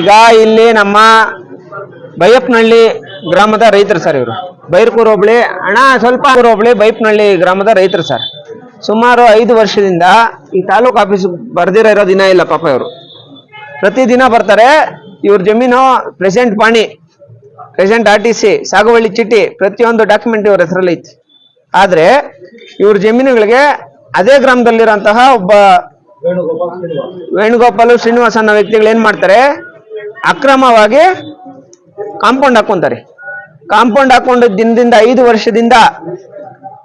ಈಗ ಇಲ್ಲಿ ನಮ್ಮ ಬೈಯಪ್ಪನಹಳ್ಳಿ ಗ್ರಾಮದ ರೈತರು ಸರ್ ಇವರು. ಬೈರ್ಕೂರು ಹೋಬಳಿ, ಅಣ್ಣ ಸ್ವಲ್ಪ ಹೋಬಳಿ ಬೈಪ್ನಹಳ್ಳಿ ಗ್ರಾಮದ ರೈತರು ಸರ್. ಸುಮಾರು ಐದು ವರ್ಷದಿಂದ ಈ ತಾಲೂಕು ಆಫೀಸ್ ಬರ್ದಿರೋ ಇರೋ ದಿನ ಇಲ್ಲ ಪಾಪ ಇವರು. ಪ್ರತಿದಿನ ಬರ್ತಾರೆ, ಇವ್ರ ಜಮೀನು ಪ್ರೆಸೆಂಟ್ ಪಾಣಿ, ಪ್ರೆಸೆಂಟ್ ಆರ್ ಟಿ ಸಿ ಸಾಗುವಳ್ಳಿ ಚೀಟಿ, ಪ್ರತಿಯೊಂದು ಡಾಕ್ಯುಮೆಂಟ್ ಇವ್ರ ಹೆಸರಲ್ಲಿ ಐತಿ. ಆದರೆ ಇವ್ರ ಜಮೀನುಗಳಿಗೆ ಅದೇ ಗ್ರಾಮದಲ್ಲಿರೋಂತಹ ಒಬ್ಬ ವೇಣುಗೋಪಾಲು ಶ್ರೀನಿವಾಸ. ಅನ್ನೋ ವ್ಯಕ್ತಿಗಳು ಏನ್ ಮಾಡ್ತಾರೆ ಅಕ್ರಮವಾಗಿ ಕಾಂಪೌಂಡ್ ಹಾಕೊಂತಾರೆ. ಕಾಂಪೌಂಡ್ ಹಾಕೊಂಡು ದಿನದಿಂದ ಐದು ವರ್ಷದಿಂದ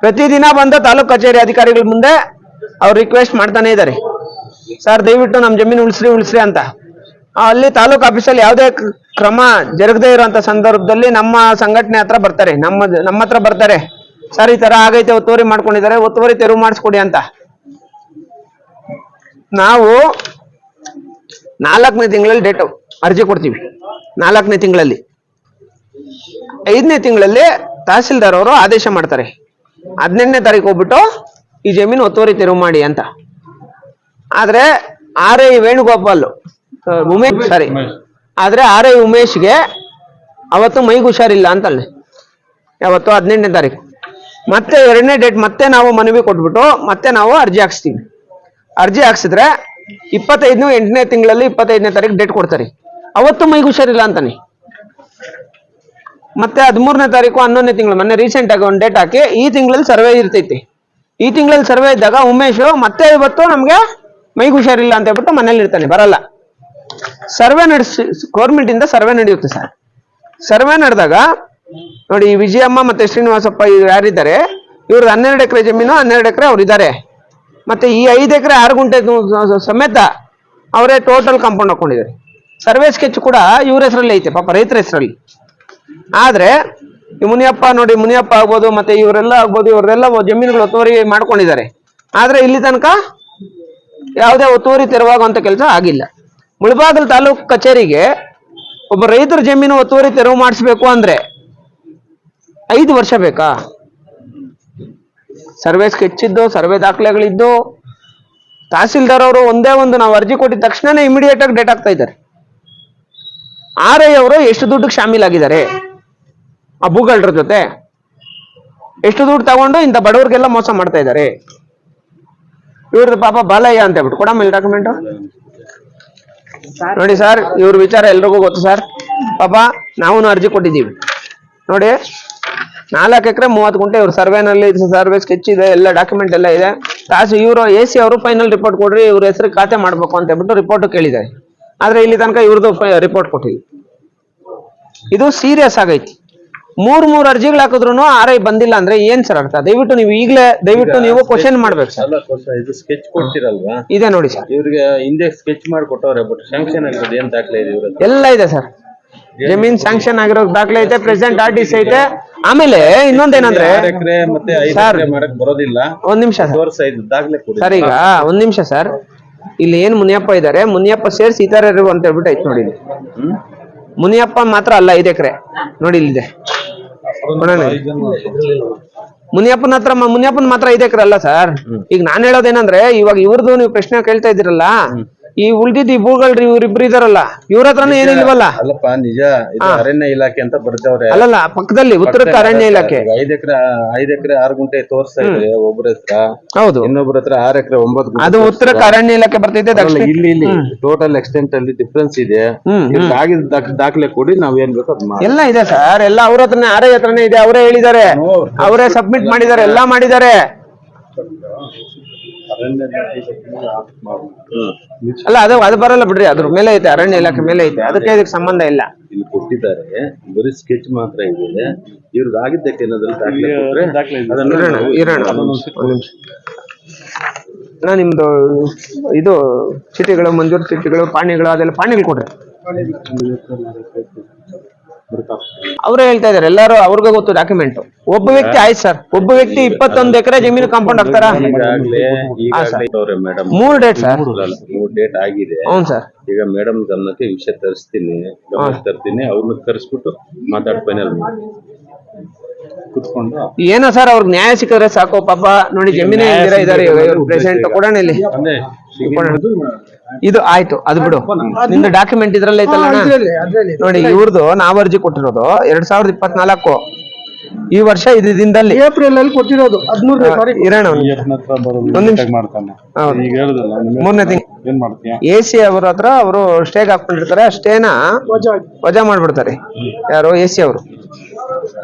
ಪ್ರತಿದಿನ ಬಂದ ತಾಲೂಕ್ ಕಚೇರಿ ಅಧಿಕಾರಿಗಳ ಮುಂದೆ ಅವ್ರು ರಿಕ್ವೆಸ್ಟ್ ಮಾಡ್ತಾನೆ ಇದ್ದಾರೆ ಸರ್, ದಯವಿಟ್ಟು ನಮ್ಮ ಜಮೀನು ಉಳಿಸ್ರಿ ಉಳಿಸ್ರಿ ಅಂತ. ಅಲ್ಲಿ ತಾಲೂಕ್ ಆಫೀಸಲ್ಲಿ ಯಾವುದೇ ಕ್ರಮ ಜರುಗದೇ ಇರುವಂತ ಸಂದರ್ಭದಲ್ಲಿ ನಮ್ಮ ಸಂಘಟನೆ ಹತ್ರ ಬರ್ತಾರೆ. ನಮ್ಮ ನಮ್ಮ ಹತ್ರ ಬರ್ತಾರೆ. ಸರ್, ಈ ತರ ಆಗೈತೆ, ಒತ್ತುವರಿ ಮಾಡ್ಕೊಂಡಿದ್ದಾರೆ, ಒತ್ತುವರಿ ತೆರವು ಮಾಡಿಸ್ಕೊಡಿ ಅಂತ. ನಾವು ನಾಲ್ಕನೇ ತಿಂಗಳಲ್ಲಿ ಡೇಟ್ ಅರ್ಜಿ ಕೊಡ್ತೀವಿ. ನಾಲ್ಕನೇ ತಿಂಗಳಲ್ಲಿ. ಐದನೇ ತಿಂಗಳಲ್ಲಿ ತಹಸೀಲ್ದಾರ್ ಅವರು ಆದೇಶ ಮಾಡ್ತಾರೆ. ಹದಿನೆಂಟನೇ ತಾರೀಕು ಹೋಗ್ಬಿಟ್ಟು ಈ ಜಮೀನು ಒತ್ತುವರಿ ತೆರವು ಮಾಡಿ ಅಂತ. ಆದ್ರೆ R I Venugopal Umesh sorry ಆದ್ರೆ ಆರ್ ಐ ಉಮೇಶ್ಗೆ ಅವತ್ತು ಮೈಗೆ ಹುಷಾರಿಲ್ಲ ಅಲ್ಲ ಯಾವತ್ತು ಹದಿನೆಂಟನೇ ತಾರೀಕು. ಮತ್ತೆ ಎರಡನೇ ಡೇಟ್ ಮತ್ತೆ ನಾವು ಮನವಿ ಕೊಟ್ಬಿಟ್ಟು ಮತ್ತೆ ನಾವು ಅರ್ಜಿ ಹಾಕ್ಸ್ತೀವಿ. ಅರ್ಜಿ ಹಾಕ್ಸಿದ್ರೆ ಇಪ್ಪತ್ತೈದನೇ ಎಂಟನೇ ತಿಂಗಳಲ್ಲಿ ಇಪ್ಪತ್ತೈದನೇ ತಾರೀಕು ಡೇಟ್ ಕೊಡ್ತಾರೆ. ಅವತ್ತು ಮೈಗೆ ಹುಷಾರಿಲ್ಲ ಅಂತಾನೆ. ಮತ್ತೆ ಹದಿಮೂರನೇ ತಾರೀಕು ಹನ್ನೊಂದನೇ ತಿಂಗಳು ಮೊನ್ನೆ ರೀಸೆಂಟ್ ಆಗಿ ಒಂದು ಡೇಟ್ ಹಾಕಿ ಈ ತಿಂಗಳಲ್ಲಿ ಸರ್ವೆ ಇರ್ತೈತಿ. ಈ ತಿಂಗಳಲ್ಲಿ ಸರ್ವೆ ಇದ್ದಾಗ ಉಮೇಶ್ ಮತ್ತೆ ಇವತ್ತು ನಮ್ಗೆ ಮೈಗೆ ಹುಷಾರಿಲ್ಲ ಅಂತ ಹೇಳ್ಬಿಟ್ಟು ಮನೇಲಿ ಇರ್ತಾನೆ, ಬರಲ್ಲ. ಸರ್ವೆ ನಡೆಸಿ ಗೌರ್ಮೆಂಟ್ ಇಂದ ಸರ್ವೆ ನಡೆಯುತ್ತೆ ಸರ್ ಸರ್ವೆ ನಡೆದಾಗ ನೋಡಿ ವಿಜಯಮ್ಮ ಮತ್ತೆ ಶ್ರೀನಿವಾಸಪ್ಪ ಇವ್ರು ಯಾರಿದ್ದಾರೆ, ಇವ್ರದ್ದು ಹನ್ನೆರಡು ಎಕರೆ ಜಮೀನು, ಹನ್ನೆರಡು ಎಕರೆ ಅವ್ರು ಇದ್ದಾರೆ ಮತ್ತೆ ಈ ಐದು ಎಕರೆ ಆರು ಗುಂಟೆ ಸಮೇತ ಅವರೇ ಟೋಟಲ್ ಕಾಂಪೌಂಡ್ ಹಾಕೊಂಡಿದ್ದಾರೆ. ಸರ್ವೆ ಸ್ಕೆಚ್ ಕೂಡ ಇವ್ರ ಹೆಸರಲ್ಲಿ ಐತೆ, ಪಾಪ ರೈತರ ಹೆಸರಲ್ಲಿ. ಆದ್ರೆ ಮುನಿಯಪ್ಪ ನೋಡಿ, ಮುನಿಯಪ್ಪ ಆಗ್ಬೋದು, ಮತ್ತೆ ಇವರೆಲ್ಲ ಆಗ್ಬೋದು, ಇವರೆಲ್ಲ ಜಮೀನುಗಳು ಒತ್ತುವರಿ ಮಾಡ್ಕೊಂಡಿದ್ದಾರೆ. ಆದ್ರೆ ಇಲ್ಲಿ ತನಕ ಯಾವುದೇ ಒತ್ತುವರಿ ತೆರವಾಗುವಂತ ಕೆಲಸ ಆಗಿಲ್ಲ. ಮುಳಬಾಗಲ್ ತಾಲೂಕು ಕಚೇರಿಗೆ ಒಬ್ಬ ರೈತರ ಜಮೀನು ಒತ್ತುವರಿ ತೆರವು ಮಾಡಿಸ್ಬೇಕು ಅಂದ್ರೆ ಐದು ವರ್ಷ ಬೇಕಾ? ಸರ್ವೆ ಸ್ಕೆಚ್ ಇದ್ದು, ಸರ್ವೆ ದಾಖಲೆಗಳಿದ್ದು, ತಹಸೀಲ್ದಾರ್ ಅವರು ಒಂದೇ ಒಂದು ನಾವು ಅರ್ಜಿ ಕೊಟ್ಟಿದ ತಕ್ಷಣನೇ ಇಮಿಡಿಯೇಟ್ ಆಗಿ ಡೇಟ್ ಆಗ್ತಾ ಇದ್ದಾರೆ. ಆರ್ ಐ ಅವರು ಎಷ್ಟು ದುಡ್ಡಿಗೆ ಶಾಮೀಲಾಗಿದ್ದಾರೆ? ಆ ಭೂಗಳ್ರ ಜೊತೆ ಎಷ್ಟು ದುಡ್ಡು ತಗೊಂಡು ಇಂಥ ಬಡವರಿಗೆಲ್ಲ ಮೋಸ ಮಾಡ್ತಾ ಇದ್ದಾರೆ? ಇವ್ರದ್ದು ಪಾಪ ಬಾಲಯ್ಯ ಅಂತ ಹೇಳ್ಬಿಟ್ಟು ಕೊಡಮ್ಮ ಡಾಕ್ಯುಮೆಂಟ್ ನೋಡಿ ಸರ್, ಇವ್ರ ವಿಚಾರ ಎಲ್ರಿಗೂ ಗೊತ್ತು ಸರ್. ಪಾಪ ನಾವು ಅರ್ಜಿ ಕೊಟ್ಟಿದ್ದೀವಿ. ನೋಡಿ, ನಾಲ್ಕು ಎಕರೆ ಮೂವತ್ತು ಗುಂಟೆ ಇವ್ರ ಸರ್ವೆನಲ್ಲಿ ಸರ್ವೆ ಸ್ಕೆಚ್ ಇದೆ, ಎಲ್ಲ ಡಾಕ್ಯುಮೆಂಟ್ ಎಲ್ಲ ಇದೆ. ತಾಸು ಇವರು ಎ ಸಿ ಅವರು ಫೈನಲ್ ರಿಪೋರ್ಟ್ ಕೊಡ್ರಿ, ಇವ್ರ ಹೆಸರು ಖಾತೆ ಮಾಡ್ಬೇಕು ಅಂತ ಹೇಳ್ಬಿಟ್ಟು ರಿಪೋರ್ಟ್ ಕೇಳಿದ್ದಾರೆ. ಆದ್ರೆ ಇಲ್ಲಿ ತನಕ ಇವ್ರದ್ದು ರಿಪೋರ್ಟ್ ಕೊಟ್ಟಿದ್ವಿ ಇದು ಸೀರಿಯಸ್ ಆಗೈತಿ. ಮೂರ್ ಮೂರ್ ಅರ್ಜಿಗಳು ಹಾಕಿದ್ರು ಆರ್ ಐ ಬಂದಿಲ್ಲ ಅಂದ್ರೆ ಏನ್ ಸರ್ ಅರ್ಥ ದಯವಿಟ್ಟು ನೀವು ಈಗಲೇ ದಯವಿಟ್ಟು ನೀವು ಕ್ವಶನ್ ಮಾಡ್ಬೇಕು ಸರ್ ಇದು ಸ್ಕೆಚ್ ಕೊಡ್ತಿರಲ್ವಾ? ಇದೆ ನೋಡಿ ಸರ್ ಇವ್ರಿಗೆ ಹಿಂದೆ ಸ್ಕೆಚ್ ಬಟ್ ಸ್ಯಾಂಕ್ಷನ್ ಆಗಿರೋದು ಏನ್ ದಾಖಲೆ ಇದೆ ಇವ್ರ ಎಲ್ಲ ಇದೆ ಸರ್ ಜಮೀನ್ ಸ್ಯಾಂಕ್ಷನ್ ಆಗಿರೋ ದಾಖಲೆ ಐತೆ ಪ್ರೆಸೆಂಟ್ ಆರ್ ಟಿ ಸಿ ಐತೆ ಆಮೇಲೆ ಇನ್ನೊಂದೇನಂದ್ರೆ ಮತ್ತೆ ಬರೋದಿಲ್ಲ. ಒಂದ್ ನಿಮಿಷ ಸರ್ ದಾಖಲೆ ಸರ್ ಈಗ ಒಂದ್ ನಿಮಿಷ ಸರ್ ಇಲ್ಲಿ ಏನ್ ಮುನಿಯಪ್ಪ ಇದಾರೆ? ಮುನಿಯಪ್ಪ ಸೇರಿಸಿ ಇತರರು ಅಂತ ಹೇಳ್ಬಿಟ್ಟು ಐತ್ ನೋಡಿ ಹ್ಮ್? ಮುನಿಯಪ್ಪ ಮಾತ್ರ ಅಲ್ಲ ಐದ್ ಎಕರೆ. ನೋಡಿ ಇಲ್ಲಿದೆ. ಮುನಿಯಪ್ಪನ ಹತ್ರ ಮುನಿಯಪ್ಪನ ಮಾತ್ರ ಐದು ಎಕರೆ ಅಲ್ಲ ಸರ್? ಈಗ ನಾನ್ ಹೇಳೋದೇನಂದ್ರೆ ಇವಾಗ ಇವ್ರದ್ದು ನೀವು ಪ್ರಶ್ನೆ ಕೇಳ್ತಾ ಇದ್ದೀರಲ್ಲ ಈ ಉಳ್ದಿದ್ ಈ ಭೂಗಳ್ರಿ ಇವ್ರಿಬ್ರು ಇದಾರಲ್ಲ ಇವ್ರ ಹತ್ರನೂ ಏನಿಲ್ವಲ್ಲ? ಅಲ್ಲಪ್ಪ ನಿಜ. ಇದು ಅರಣ್ಯ ಇಲಾಖೆ ಅಂತ ಬರ್ತಾವ್ರೆ ಅಲ್ಲಲ್ಲ ಪಕ್ಕದಲ್ಲಿ ಉತ್ತರಕ್ಕೆ ಅರಣ್ಯ ಇಲಾಖೆ. ಐದ್ ಎಕರೆ ಐದ್ ಎಕರೆ ಆರು ಗುಂಟೆ ತೋರಿಸ್ತಾ ಇದ್ರೆ ಒಬ್ಬರ ಹತ್ರ. ಹೌದು. ಇನ್ನೊಬ್ಬರ ಹತ್ರ ಆರ್ ಎಕರೆ ಒಂಬತ್ತು ಗುಂಟೆ ಅದು ಉತ್ತರಕ್ಕೆ ಅರಣ್ಯ ಇಲಾಖೆ ಬರ್ತೈತೆ ಅಲ್ಲ, ದಕ್ಷಿಣ. ಇಲ್ಲಿ ಇಲ್ಲಿ. ಟೋಟಲ್ ಎಕ್ಸ್ಟೆಂಟ್ ಅಲ್ಲಿ ಡಿಫ್ರೆನ್ಸ್ ಇದೆ. ದಾಖ- ದಾಖಲೆ ಕೊಡಿ ನಾವ್ ಏನ್ ಬೇಕು ಅದ್ ಎಲ್ಲ ಇದೆ ಸರ್ ಎಲ್ಲ ಅವ್ರ ಹತ್ರನೇ ಆರೈ ಹತ್ರನೇ ಇದೆ ಅವರೇ ಹೇಳಿದ್ದಾರೆ. ಅವರೇ ಸಬ್ಮಿಟ್ ಮಾಡಿದ್ದಾರೆ ಎಲ್ಲಾ ಮಾಡಿದ್ದಾರೆ. ಅಲ್ಲ ಅದು ಅದು ಬರಲ್ಲ ಬಿಡ್ರಿ ಅದ್ರ ಮೇಲೆ ಐತೆ ಅರಣ್ಯ ಇಲಾಖೆ ಮೇಲೆ ಐತೆ ಅದಕ್ಕೆ ಇದಕ್ಕೆ ಸಂಬಂಧ ಇಲ್ಲ. ಇಲ್ಲಿ ಕೊಟ್ಟಿದ್ದಾರೆ ಬರೀ ಸ್ಕೆಚ್ ಮಾತ್ರ ಇದೆ. ಇವ್ರಿಗೆ ಆಗಿದ್ದಕ್ಕೆ ಅಣ್ಣ ನಿಮ್ದು ಇದು ಚೀಟಿಗಳು ಮಂಜೂರು ಚೀಟಿಗಳು ಪಾಣಿಗಳು ಅದೆಲ್ಲ ಪಾಣಿಗಳು ಕೊಡ್ರಿ. ಅವರೇ ಹೇಳ್ತಾ ಇದಾರೆ ಎಲ್ಲರೂ ಅವ್ರಿಗೆ ಗೊತ್ತು ಡಾಕ್ಯುಮೆಂಟ್ ಒಬ್ಬ ವ್ಯಕ್ತಿ ಆಯ್ತು ಸರ್ ಒಬ್ಬ ವ್ಯಕ್ತಿ ಇಪ್ಪತ್ತೊಂದು ಎಕರೆ ಜಮೀನು ಕಾಂಪೌಂಡ್ ಹಾಕ್ತಾರ? ಮೂರ್ ಡೇಟ್ ಸರ್ ಮೂರ್ ಡೇಟ್ ಆಗಿದೆ. ಹೌನ್ ಸರ್ ಈಗ ಮೇಡಮ್ ಗಮನಕ್ಕೆ ವಿಷಯ ತರಿಸ್ತೀನಿ ತರ್ತೀನಿ ಅವ್ರನ್ನ ಕರೆಸ್ಬಿಟ್ಟು ಮಾತಾಡ್ ಫೈನಲ್ ಏನೋ ಸರ್ ಅವ್ರಿಗೆ ನ್ಯಾಯ ಸಿಕ್ಕಿದ್ರೆ ಸಾಕು ಪಾಪ. ನೋಡಿ ಜಮೀನೇ ಇದ್ದಾರೆ ಇದಾರೆ ಪ್ರೆಸೆಂಟ್ ಕೊಡೋಣ ಇಲ್ಲಿ. ಇದು ಆಯ್ತು ಅದು ಬಿಡು. ನಿಮ್ದು ಡಾಕ್ಯುಮೆಂಟ್ ಇದ್ರಲ್ಲ ಐತಲ್ಲ ಅಣ್ಣ? ನೋಡಿ ಇವ್ರದ್ದು ನಾವ್ ಅರ್ಜಿ ಕೊಟ್ಟಿರೋದು ಎರಡ್ ಸಾವಿರದ ಇಪ್ಪತ್ನಾಲ್ಕು. ಈ ವರ್ಷ ಇದು ದಿನದಲ್ಲಿ. ಏಪ್ರಿಲ್ ಅಲ್ಲಿ ಕೊಟ್ಟಿರೋದು ಹದಿಮೂರನೇ ತಾರೀಕು. ಇರೋಣ ಅವ್ನು. ಒಂದ್ ನಿಮಿಷ. ಮಾಡ್ತಾನೆ. ಹೌದು. ಈಗ ಹೇಳುದಲ್ಲ ಮೂರನೇ ತಿಂಗ್ ಏನ್ ಮಾಡ್ತೀಯ? ಎ ಸಿ ಅವ್ರ ಹತ್ರ ಅವರು ಸ್ಟೇಗ್ ಹಾಕೊಂಡಿರ್ತಾರೆ ಆ ಸ್ಟೇನ ವಜಾ. ಆಗಿ. ವಜಾ ಮಾಡ್ಬಿಡ್ತಾರೆ. ಯಾರು? ಎ ಸಿ ಅವರು.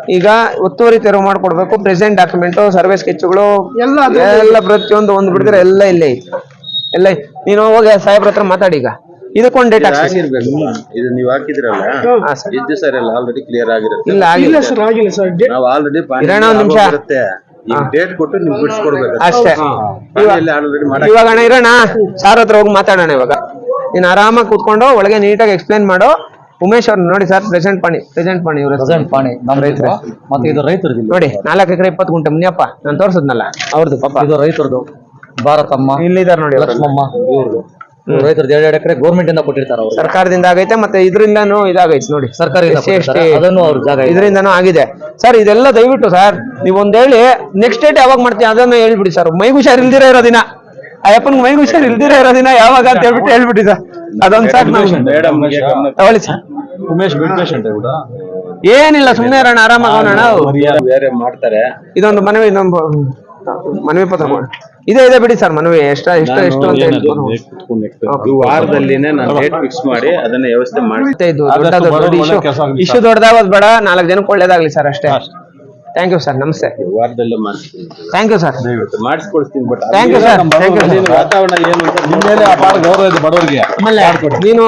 ಈಗ ಒತ್ತುವರಿ ತೆರವು ಮಾಡ್ಕೊಡ್ಬೇಕು ಪ್ರೆಸೆಂಟ್ ಡಾಕ್ಯುಮೆಂಟ್ ಸರ್ವೆ ಸ್ಕೆಚ್ಗಳು ಎಲ್ಲ ಪ್ರತಿಯೊಂದು ಒಂದು ಬಿಡ್ತಾರೆ ಎಲ್ಲ ಇಲ್ಲೇ ಐತಿ. ಎಲ್ಲ. ನೀನು ಹೋಗಿ ಸಾಹೇಬ್ರ ಹತ್ರ ಮಾತಾಡಿ ಈಗ. ಇದಕ್ಕೊಂದು ಡೇಟ್ ಹಾಕ್ಸಿ. ಆಗಿರ್ಬೇಕು ಇದು ನೀವ್ ಹಾಕಿದ್ರಲ್ಲ? ಹಾ. ಸರ್. ಇದ್ದು ಸರ್ ಎಲ್ಲ ಆಲ್ರೆಡಿ ಕ್ಲಿಯರ್ ಆಗಿರುತ್ತೆ. ಇಲ್ಲ ಆಗಿಲ್ಲ ಇಲ್ಲ ಸರ್. ಆಗಿಲ್ಲ ಸರ್. ಡೇ- ನಾವು ಆಲ್ರೆಡಿ ಇರೋಣ ಒಂದ್ ನಿಮಿಷ. ಇರುತ್ತೆ ಈಗ ಡೇಟ್ ಕೊಟ್ಟು ನೀವು ಬಿಡಿಸ್ಕೊಡ್ಬೇಕು. ಅಷ್ಟೇ. ಆಲ್ರೆಡಿ ಮಾಡಕ್ ಇವಾಗ ಅಣ್ಣ ಇರೋಣ ಸಾರ್ ಹತ್ರ ಹೋಗಿ ಮಾತಾಡೋಣ ಇವಾಗ. ನೀನ್ ಆರಾಮಾಗಿ ಕೂತ್ಕೊಂಡು ಒಳಗೆ ನೀಟಾಗಿ ಎಕ್ಸ್ಪ್ಲೈನ್ ಮಾಡು. ಉಮೇಶ್ ಅವ್ರನ್ನ ನೋಡಿ ಸರ್ ಪ್ರೆಸೆಂಟ್ ಪಾಣಿ ಪ್ರೆಸೆಂಟ್ ಪಾಣಿ ಇವ್ರ ಪ್ರೆಸೆಂಟ್ ಪಾಣಿ ನಮ್ಮ ರೈತರು. ಮತ್ತೆ ಇದು ರೈತರು ನೋಡಿ ನಾಲ್ಕು ಎಕರೆ ಇಪ್ಪತ್ತು ಗುಂಟೆ ಮುನಿಯಪ್ಪ ನಾನು ತೋರ್ಸದ್ನಲ್ಲ. ಅವ್ರದ್ದು ಪಾಪ. ಇದು ರೈತರದು. ಭಾರತಮ್ಮ ಇಲ್ಲಿದ್ದಾರೆ ನೋಡಿ ಲಕ್ಷ್ಮಮ್ಮ ಇವ್ರದ್ದು ರೈತರದ್ದು ಎರಡು ಎರಡು ಎಕರೆ ಗೌರ್ಮೆಂಟ್ ಇಂದ ಕೊಟ್ಟಿರ್ತಾರೆ ಅವರು. ಸರ್ಕಾರದಿಂದ ಆಗೈತೆ ಮತ್ತೆ ಇದರಿಂದಾನು ಇದಾಗೈತೆ ನೋಡಿ. ಕೊಟ್ಟಿರ್ತಾರೆ. ಅದನ್ನು ಅವ್ರ ಜಾಗ ಇದೆ. ಇದರಿಂದನೂ ಆಗಿದೆ. ಸರ್ ಇದೆಲ್ಲ ದಯವಿಟ್ಟು ಸರ್ ನೀವು ಒಂದ್ ಹೇಳಿ ನೆಕ್ಸ್ಟ್ ಡೇಟ್ ಯಾವಾಗ ಮಾಡ್ತೀನಿ ಅದನ್ನ ಹೇಳ್ಬಿಡಿ ಸರ್. ಮೈ ಹುಷಾರ್ ಇಲ್ದಿರ ಇರೋ ದಿನ. ಆ ಅಪ್ಪನ್ಗೆ ಮೈಗೆ ಹುಷಾರ್ ಇಲ್ದಿರ ಇರೋ ದಿನ ಯಾವಾಗ ಅಂತ ಹೇಳ್ಬಿಟ್ಟು ಹೇಳ್ಬಿಡಿ ಸರ್. ಅದೊಂದ್ ಸಾಕು ನಾವು. ತಗೊಳ್ಳಿ ಸರ್. ಉಮೇಶ್ ಏನಿಲ್ಲ ಸುಮ್ಮನೆ ಇರೋಣ ಆರಾಮಾಗೋಣ ಬೇರೆ ಮಾಡ್ತಾರೆ. ಇದೊಂದು ಮನವಿ ಇನ್ನೊಂದು ಮನವಿ ಪತ್ರ ಕೊಡಿ. ಇದೇ ಇದೆ ಬಿಡಿ ಸರ್ ಮನವಿ. ಎಷ್ಟ ಎಷ್ಟು ಎಷ್ಟು ಅಂತ ಹೇಳ್ಕೊಂಡು ಈ ವಾರದಲ್ಲಿನೇ ನಾನು ಡೇಟ್ ಫಿಕ್ಸ್ ಮಾಡಿ ಅದನ್ನ ವ್ಯವಸ್ಥೆ ಮಾಡಿ. ಇದು ದೊಡ್ಡದು ದೊಡ್ಡ ಒಳ್ಳೆ ಇಶ್ಯೂ ಇಶ್ಯೂ ದೊಡ್ಡದಾಗೋದು ಬೇಡ ನಾಲ್ಕು ಜನಕ್ಕೆ ಒಳ್ಳೇದಾಗ್ಲಿ ಸರ್ ಅಷ್ಟೇ. ಥ್ಯಾಂಕ್ ಯು ಸರ್ ನಮಸ್ತೆ. ವಾರದಲ್ಲೇ ಮಾಡಿಸ್ತೀನಿ. Thank you sir ಮಾಡಿಸ್ಕೊಡ್ತೀನಿ but thank you sir thank you sir ವಾತಾವರಣ ಏನು ಅಂತ ನಿಮ್ಮ ಮೇಲೆ ಅಪಾರ ಗೌರವ ಇದೆ ಬಡವರಿಗೆ. ನೀನು.